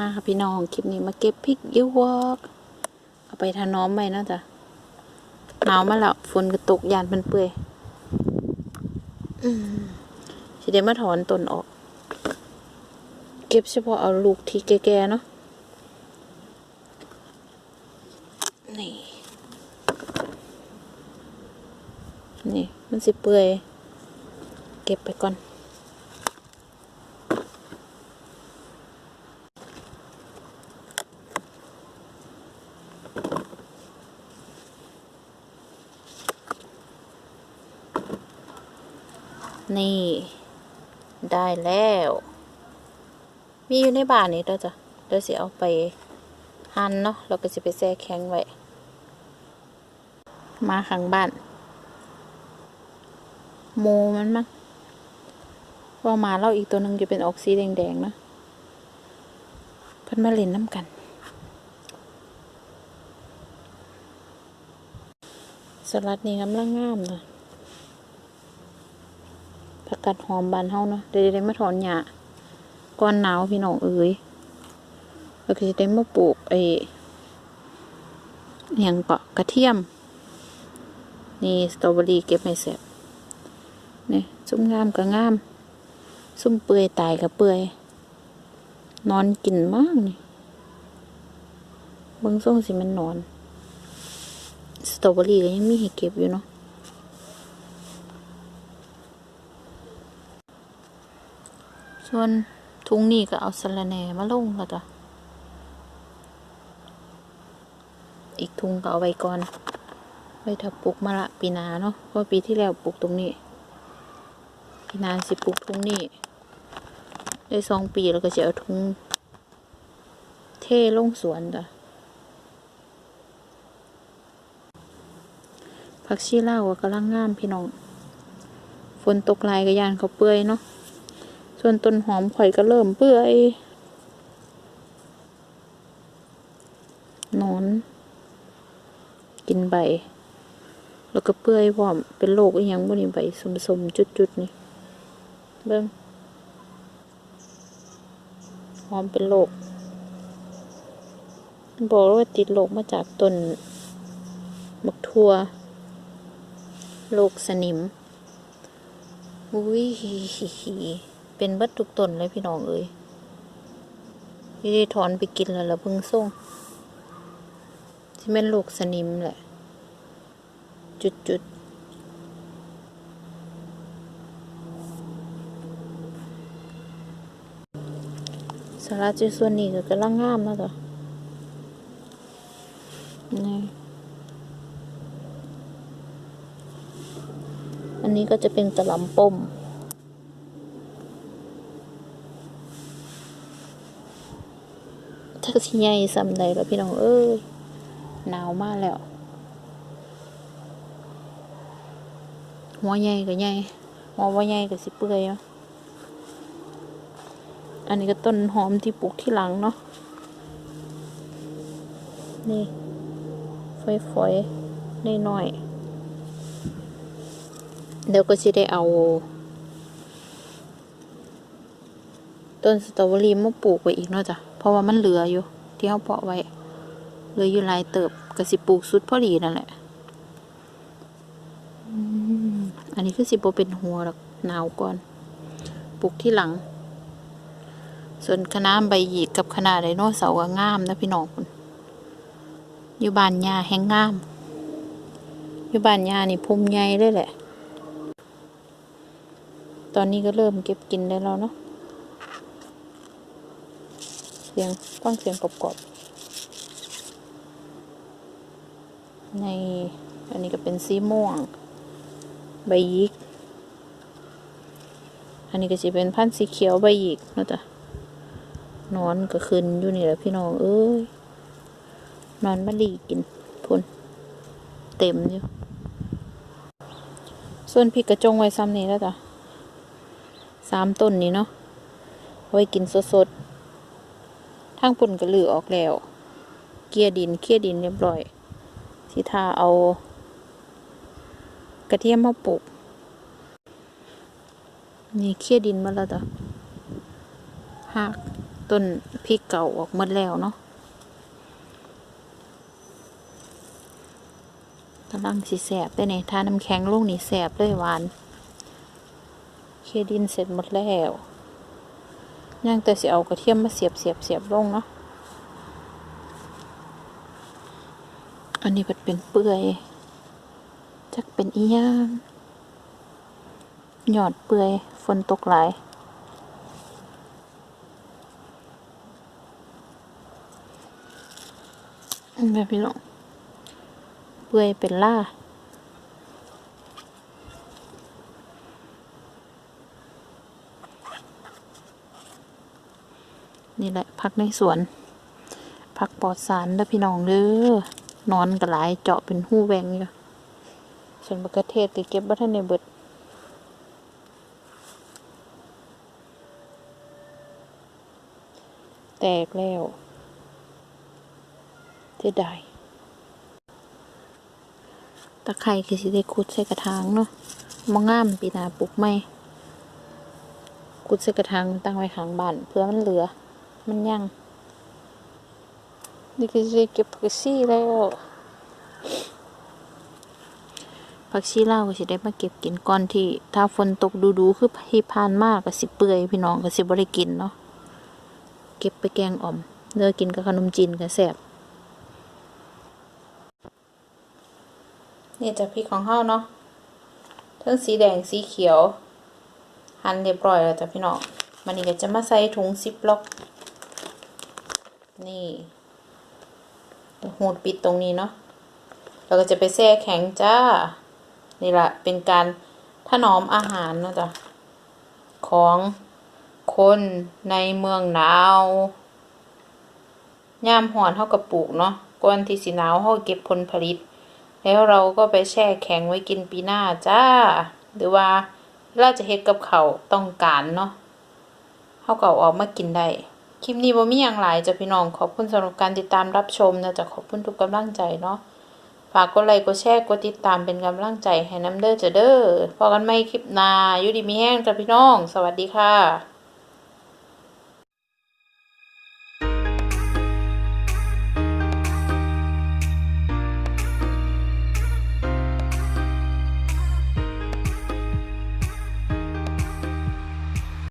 มาค่ะพี่น้อง คลิปนี้มาเก็บพริกยี่วอกเอาไปถนอมไว้เนาะจ้ะหนาวมาแล้วฝนก็ตกยานเป็นเปื่อยอืมสิเดมาถอนต้นออก เก็บเฉพาะเอาลูกที่แก่ๆเนาะนี่ นี่ มันสิเปื่อย เก็บไปก่อน นี่ ได้แล้ว มีอยู่ในบ้านนี่เด้อจ้ะเดี๋ยวสิเอาไปหั่นเนาะแล้วก็สิไปแช่แข็งไว้ มาข้างบ้านโมมันมั้งว่ามาเล่าอีกตัวหนึ่งจะเป็นออกสีแดงๆนะพิ่นมาเล่นน้ำกัน สลัดนี่กำลังงามเลย ผักกาดหอมบานเฮาเนาะเดี๋ยวได้มาถอนหญ้าก่อนหนาวพี่น้องเอ๋ยแล้วก็จะได้มาปลูกไอ้อย่างเกาะกระเทียม นี่สตรอเบอรี่เก็บไม่เสร็จนี่ซุ่มงามก็งาม ซุ่มเปื่อยตายก็เปื่อย นอนกินมากนี่เบิ่งส่งสิมันนอน สตรอเบอรี่ก็ยังมีให้เก็บอยู่เนาะ ส่วนทุงนี่ก็เอาสะระแหน่มาลงแล้วจ้ะ อีกทุงก็เอาไว้ก่อน ไว้ถ้าปลูกมะละปีนาเนาะ เพราะปีที่แล้วปลูกตรงนี้ ปีนาสิปลูกทุงนี่ ได้สองปีแล้วก็จะเอาทุงเท่ลงสวนจ้ะผักชีเลาก็กำลังงามพี่น้อง ฝนตกลายก็ยานเขาเปื่อยเนาะ ส่วนต้นหอมข่อยก็เริ่มเปื่อยหนอน กินใบ แล้วก็เปื่อยพร้อมเป็นโรคอีหยังบ่นี่ใบสมๆจุดๆนี่เบิ่งหอมเป็นโรคบอกว่าติดโรคมาจากต้นบักทั่วโรคสนิมอุ้ย เป็นเบัดทุกต้นเลยพี่น้องเอ้ยที่ได้ถอนไปกินแล้วละเพิ่งส่งที่แม่นลูกสนิมแหละ จุดจุดสาระจุดส่วนนี้ก็กำลังงามนะจ๊ะนี่อันนี้ก็จะเป็นกระลำป้ม ถ้าสิใหญ่สำใดแล้วพี่น้องเอ้ยหนาวมากแล้ว หัวใหญ่ก็ใหญ่หัวว่าใหญ่ก็สิเปื่อยเนาะอันนี้ก็ต้นหอมที่ปลูกที่หลังเนาะนี่ฝอยๆนี่น้อยๆเดี๋ยวก็จะได้เอา ต้นสตรอเบอรี่มาปลูกไว้อีกเนาะจ้ะ ราะว่ามันเหลืออยู่ ที่เขาเพาะไว้เหลืออยู่ลายเติบก็สิปลูกสุดพอดีนั่นแหละอันนี้คือสิบเป็นหัวหรอกหนาวก่อน ปลูกที่หลัง ส่วนคณะใบหยีกกับคณะไดโนเสาร์ก็งามนะพี่น้องคุณอยู่บ้านยาแห้งงามอยู่บ้านยานี่ภูมิใหญ่เลยแหละ ตอนนี้ก็เริ่มเก็บกินได้แล้วเนาะ สียงฟังเสียงกรอบๆ ในอันนี้ก็เป็นสีม่วง ใบยิก อันนี้ก็จะเป็นพันธุ์สีเขียวใบยิกนะจ๊ะนอนก็ขึ้นอยู่นี่แหละพี่น้องเอ้ยนอนมะลีกินพุ่นเต็มอยู่ ส่วนพริกกระจงไว้ซ้ำนี้แล้วจ้ะสามต้นนี้เนาะไว้กินสดๆางปุ่นก็ลือออกแล้ว เกียดินเกียดินเรียบร้อยที่ทาเอา กระเทียมมาปลูกนี่เคียดินมาแล้วจ้ะหักต้นพริกเก่าออกหมดแล้วเนาะกำลังสิแสบได้เนี่ยทาน้ำแข็งลงนี่แสบเลยหวาน เคดินเสร็จหมดแล้ว ย่างแต่สิเอากระเทียมมาเสียบเสียบเสียบลงเนาะ อันนี้เป็นเปื่อย จักเป็นอีย่างหยอดเปื่อยฝนตกหลายแบบพี่น้องเปื่อยเป็นล่า นี่แหละพักในสวนพักปลอดสารเด้อพี่น้องเด้อนอนกระหลายเจาะเป็นหู้แหวงอยู่ส่วนมะเขือเทศก็เก็บบ่ทันในเบิดแตกแล้วเสียดายตะไคร้คือสิได้ขุดใส่กระถางเนาะมองงามปีนาปลูกไม่ขุดใส่กระถางตั้งไว้ข้างบ้านเพื่อมันเหลือ มันยังนี่ก็จะเก็บผักชีแล้วผักชีลาวก็สิได้มาเก็บกินก่อนที่ ถ้าฝนตกดูๆคือที่ผ่านมากก็สิเปื่อยพี่น้องก็สิบ่ได้กินเนาะเก็บไปแกงอ่อมเลือกินกับขนมจีนก็แซ่บนี่จะพริกของเฮาเนาะทั้งสีแดงสีเขียว หั่นเรียบร้อยแล้วจ้ะพี่น้องมันนี่ก็จะมาใส่ถุงซิปล็อก นี่หูดปิดตรงนี้เนาะเราก็จะไปแช่แข็งจ้า นี่ละเป็นการถนอมอาหารนะจ้ะของคนในเมืองหนาวยามหอนเท่ากับปลูกเนาะก่อนที่สิหนาวเท่าเก็บผลผลิต แล้วเราก็ไปแช่แข็งไว้กินปีหน้าจ้า หรือว่าเราจะเฮ็ดกับเขาต้องการเนาะเท่ากับออกมากินได้ คลิปนี้บ่มีอย่างหลายจ้ะพี่น้อง ขอบคุณสำหรับการติดตามรับชมนะจะขอบคุณทุกกำลังใจเนาะฝากกดไลค์กดแชร์กดติดตามเป็นกำลังใจให้น้ำเด้อจ้ะเด้อพอกันไม่คลิปหน้าอยู่ดีมีแห้งจ้ะพี่น้อง สวัสดีค่ะ